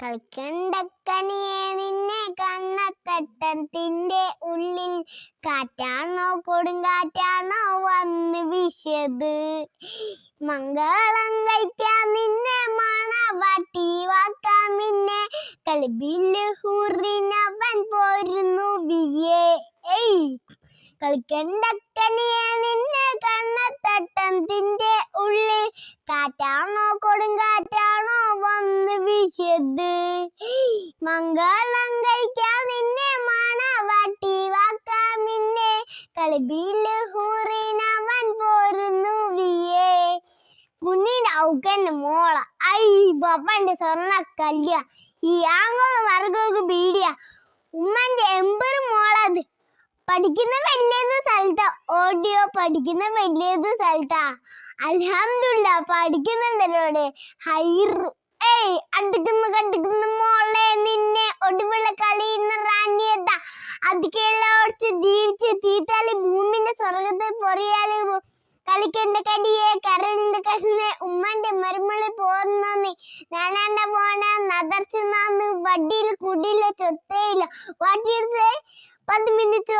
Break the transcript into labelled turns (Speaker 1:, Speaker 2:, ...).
Speaker 1: കളിക്കണ്ടക്കനിയെ നിന്നെ കണ്ണത്തട്ടത്തിന്റെ ഉള്ളിൽ കാറ്റാണോ കൊടുങ്കാറ്റാണോ വന്ന് വിശത്? മംഗളം കഴിക്കാൻ നിന്നെ മണവാട്ടി വാക്കാം നിന്നെ. കളിബിൽ ഹൂറിനവൻ പോരുന്നു വിയേ. കളിക്കണ്ടക്കനിയെ നിന്നെ കണ്ണത്തട്ടത്തിന്റെ ഉള്ളിൽ കാറ്റാണോ കൊടുങ്കാറ്റാണോ വീശിയത് മംഗളം കഴിക്കാൻ നിന്നെ മണവാട്ടി വാക്കാൻ നിന്നെ കളിബിൽ ഹൂറിനവൻ പോരുന്നു വിയേ. മുന്നിന്റെ ഔക്കന്റെ മോള. ഐ ബാപ്പന്റെ സ്വർണ കല്യ ഈ ആങ്ങളും വർഗമൊക്കെ പീടിയ ഉമ്മന്റെ എമ്പറ് മോളത്. പഠിക്കുന്ന വലിയത് സ്ഥലത്താ. ഓഡിയോ പഠിക്കുന്ന വലിയത് സ്ഥലത്താ. അലഹമുല്ല പഠിക്കുന്നുണ്ടല്ലോ ഹൈറ്. ഏയ് അടുക്കുന്നു കണ്ടുക്കുന്ന മോളെ നിന്നെ ഒടുവിള കളിയുന്ന റാണിയതാ അതിക്കെല്ലാം ഓടിച്ച് ജീവിച്ച് തീറ്റാലി ഭൂമിന്റെ സ്വർഗത്തിൽ പൊറിയാലി. കളിക്കന്റെ കടിയെ കരളിന്റെ കഷ്ണെ ഉമ്മന്റെ മരുമളി പോർന്നു നാലാണ്ട പോണ നദർച്ചു നാന്ന് വടിയിൽ കുടിയില്ല ചൊത്തയില്ല വാട്ടിയെടുത്ത് പത്ത് മിനിറ്റ്